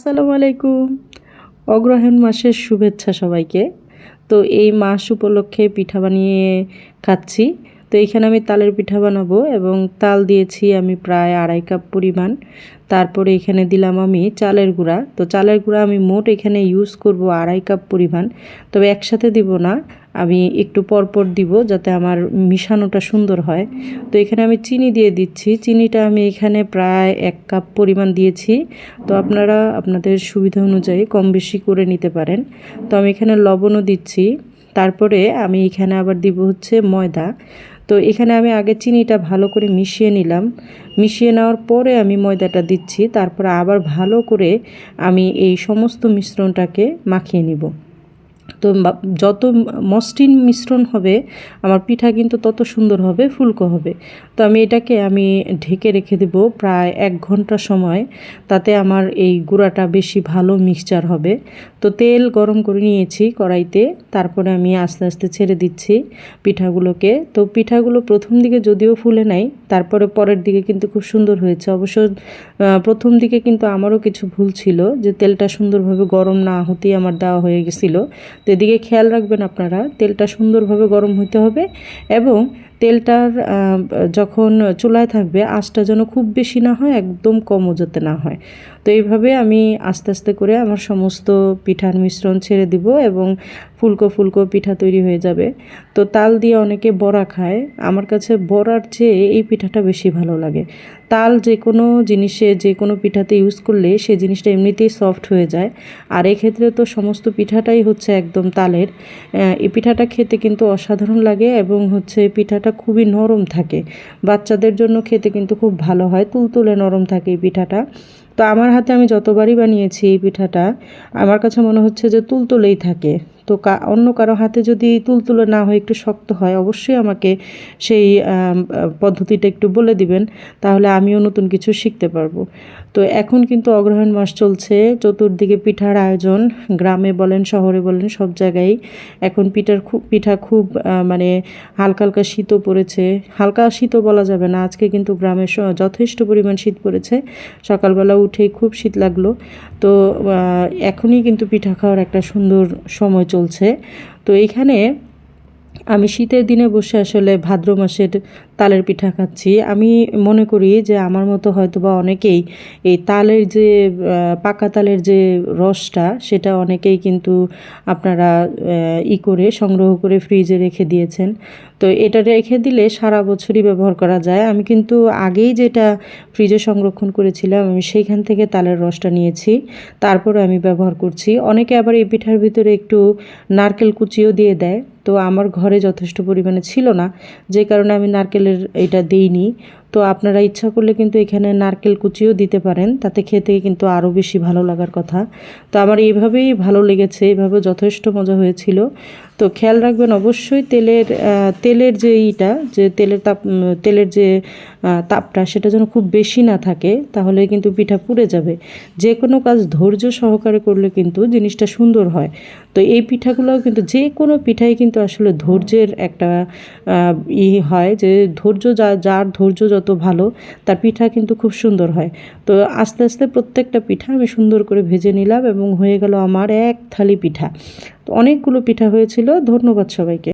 আসসালামু আলাইকুম। অগ্রহায়ণ মাসের শুভেচ্ছা সবাইকে। তো এই মাস উপলক্ষে পিঠা বানিয়ে খাচ্ছি। তো এখানে আমি তালের পিঠা বানাবো এবং তাল দিয়েছি আমি প্রায় আড়াই কাপ পরিমাণ। তারপরে এখানে দিলাম আমি চালের গুঁড়া। তো চালের গুঁড়া আমি মোট এখানে ইউজ করব আড়াই কাপ পরিমাণ। তবে একসাথে দিব না, আমি একটু পরপর দিব যাতে আমার মিশানোটা সুন্দর হয়। তো এখানে আমি চিনি দিয়ে দিচ্ছি। চিনিটা আমি এখানে প্রায় এক কাপ পরিমাণ দিয়েছি। তো আপনারা আপনাদের সুবিধা অনুযায়ী কম বেশি করে নিতে পারেন। তো আমি এখানে লবণও দিচ্ছি। তারপরে আমি এখানে আবার দিব হচ্ছে ময়দা। তো এখানে আমি আগে চিনিটা ভালো করে মিশিয়ে নিলাম। মিশিয়ে নেওয়ার পরে আমি ময়দাটা দিচ্ছি, তারপরে আবার ভালো করে আমি এই সমস্ত মিশ্রণটাকে মাখিয়ে নিব। তো যত মসৃণ মিশ্রণ হবে, আমার পিঠা কিন্তু তত সুন্দর হবে, ফুলকো হবে। তো আমি এটাকে আমি ঢেকে রেখে দেব প্রায় এক ঘণ্টা সময়, তাতে আমার এই গুঁড়াটা বেশি ভালো মিক্সচার হবে। তো তেল গরম করে নিয়েছি কড়াইতে, তারপরে আমি আস্তে আস্তে ছেড়ে দিচ্ছি পিঠাগুলোকে। তো পিঠাগুলো প্রথম দিকে যদিও ফুলে নাই, তারপরে পরের দিকে কিন্তু খুব সুন্দর হয়েছে। অবশ্য প্রথম দিকে কিন্তু আমারও কিছু ভুল ছিল যে তেলটা সুন্দরভাবে গরম না হতেই আমার দেওয়া হয়ে গেছিল। তো এদিকে খেয়াল রাখবেন আপনারা, তেলটা সুন্দরভাবে গরম হইতে হবে এবং তেলটার যখন চুলায় থাকবে, আঁচটা যেন খুব বেশি না হয়, একদম কমও যাতে না হয়। তো এইভাবে আমি আস্তে আস্তে করে আমার সমস্ত পিঠার মিশ্রণ ছেড়ে দিব এবং ফুলকো ফুলকো পিঠা তৈরি হয়ে যাবে। তো তাল দিয়ে অনেকে বড়া খায়। আমার কাছে বড়ার চেয়ে এই পিঠাটা বেশি ভালো লাগে। তাল যে কোনো জিনিসে, যে কোনো পিঠাতে ইউজ করলে সে জিনিসটা এমনিতেই সফট হয়ে যায়। আর এক্ষেত্রে তো সমস্ত পিঠাটাই হচ্ছে একদম তালের। এই পিঠাটা খেতে কিন্তু অসাধারণ লাগে এবং হচ্ছে পিঠাটা খুবই নরম থাকে। বাচ্চাদের জন্য খেতে কিন্তু খুব ভালো হয় তুলতুলে নরম থাকে এই পিঠাটা। তো আমার হাতে আমি যতবারই বানিয়েছি এই পিঠাটা, আমার কাছে মনে হচ্ছে যে তুলতুলেই থাকে। তো অন্য কারও হাতে যদি তুলতুলে না হয়, একটু শক্ত হয়, অবশ্যই আমাকে সেই পদ্ধতিটা একটু বলে দিবেন, তাহলে আমিও নতুন কিছু শিখতে পারব। তো এখন কিন্তু অগ্রহায়ণ মাস চলছে, চতুর্দিকে পিঠার আয়োজন, গ্রামে বলেন, শহরে বলেন, সব জায়গায়। এখন পিঠার খুব পিঠা খুব মানে হালকা হালকা শীতও পড়েছে। হালকা শীতও বলা যাবে না, আজকে কিন্তু গ্রামে যথেষ্ট পরিমাণ শীত পড়েছে। সকালবেলা উঠেই খুব শীত লাগল। তো এখনই কিন্তু পিঠা খাওয়ার একটা সুন্দর সময় চলছে। তো এইখানে আমি শীতের দিনে বসে আসলে ভাদ্র মাসের তালের পিঠা খাচ্ছি। আমি মনে করি যে আমার মতো হয়তো বা অনেকেই এই তালের যে পাকা তালের যে রসটা, সেটা অনেকেই কিন্তু আপনারা ই করে, সংগ্রহ করে ফ্রিজে রেখে দিয়েছেন। তো এটা রেখে দিলে সারা বছরই ব্যবহার করা যায়। আমি কিন্তু আগেই যেটা ফ্রিজে সংরক্ষণ করেছিলাম, আমি সেইখান থেকে তালের রসটা নিয়েছি। তারপরে আমি ব্যবহার করছি। অনেকে আবার এই পিঠার ভিতরে একটু নারকেল কুচিও দিয়ে দেয়। তো আমার ঘরে যথেষ্ট পরিমাণে ছিল না, যে কারণে আমি নারকেলের এটা দিইনি। তো আপনারা ইচ্ছা করলে কিন্তু এখানে নারকেল কুচিও দিতে পারেন। তাতে খেতে কিন্তু আরও বেশি ভালো লাগার কথা। তো আমার এইভাবেই ভালো লেগেছে এইভাবে যথেষ্ট মজা হয়েছিল। তো খেয়াল রাখবেন অবশ্যই তেলের তেলের যে ইটা, যে তেলের তাপ তেলের যে তাপটা সেটা যেন খুব বেশি না থাকে, তাহলে কিন্তু পিঠা পুড়ে যাবে। যে কোনো কাজ ধৈর্য সহকারে করলে কিন্তু জিনিসটা সুন্দর হয়। তো এই পিঠাগুলোও কিন্তু যে কোনো পিঠাই কিন্তু আসলে ধৈর্যের একটা ই হয় যে ধৈর্য যা, যার ধৈর্য যত ভালো, তার পিঠা কিন্তু খুব সুন্দর হয়। তো আস্তে আস্তে প্রত্যেকটা পিঠা আমি সুন্দর করে ভেজে নিলাম এবং হয়ে গেল আমার এক থালি পিঠা। তো অনেকগুলো পিঠা হয়েছিল, ধন্যবাদ সবাইকে।